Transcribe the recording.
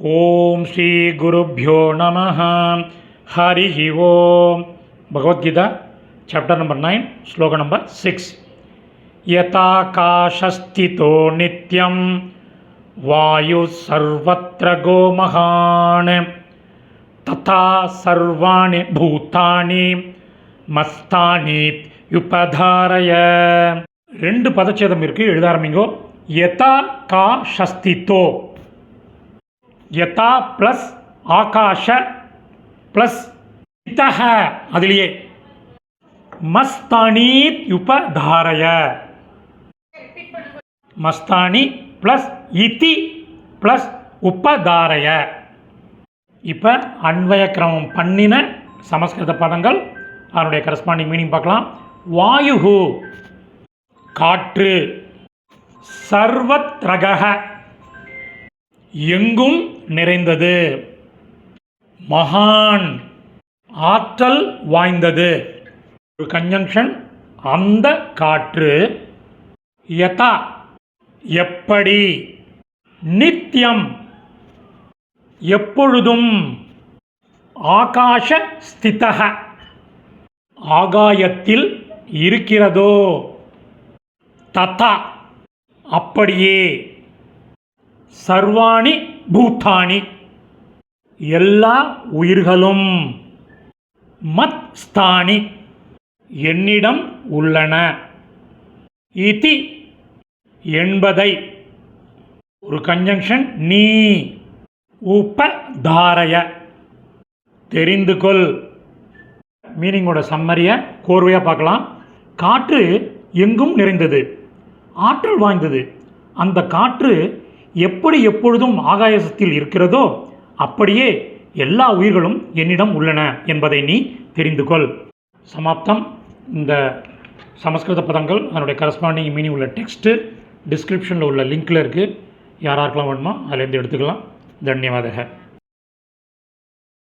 ఓం శ్రీ గురుభ్యో నమ Hari Om Bhagavadgita chapter number nine శ్లోక number six యథాకాశస్థితో నిత్యం వాయు సర్వత్ర గోమహాన్ తథా సర్వాణి భూతాని మస్తాని யுபதாரய ரெண்டு பதச்சேதம் இருக்கு எழுத ஆரம்பிங்கோ யதா கா ஷஸ்தித்தோ யதா ப்ளஸ் ஆகாஷ ப்ளஸ் இத்தக அதிலேயே. மஸ்தானி உபதாரய. மஸ்தானி ப்ளஸ் இத்தி ப்ளஸ் உபதாரய. இப்போ அன்வய கிரமம் பண்ணின சமஸ்கிருத பதங்கள் அதனுடைய கரஸ்பாண்டிங் மீனிங் பார்க்கலாம். வாயுகு காற்று சர்வத்ரக எங்கும் நிறைந்தது. மகான் ஆற்றல் வாய்ந்தது. ஒரு கன்ஜங்ஷன் அந்த காற்று யதா எப்படி? நித்தியம் எப்பொழுதும் ஆகாஷ ஸ்திதக ஆகாயத்தில் இருக்கிறதோ? ததா அப்படியே. சர்வாணி பூத்தானி எல்லா உயிர்களும் மத் ஸ்தானி என்னிடம் உள்ளன. இதி என்பதை ஒரு கன்ஜங்ஷன் நீ உபதாரய. தெரிந்து கொள். மீனிங்கோட சம்மரியை கோர்வையாக பார்க்கலாம். காற்று எங்கும் நிறைந்தது. ஆற்றல் வாய்ந்தது. அந்த காற்று எப்படி எப்பொழுதும் ஆகாயசத்தில் இருக்கிறதோ அப்படியே எல்லா உயிர்களும் என்னிடம் உள்ளன என்பதை நீ தெரிந்து கொள். சமாப்தம். இந்த சமஸ்கிருத பதங்கள் அதனுடைய கரஸ்பாண்டிங் மீனிங் உள்ள டெக்ஸ்ட்டு டிஸ்கிரிப்ஷனில் உள்ள லிங்க்கில் இருக்குது யாராருக்கெல்லாம் வேணுமோ அதிலேருந்து எடுத்துக்கலாம். தன்யவாதக.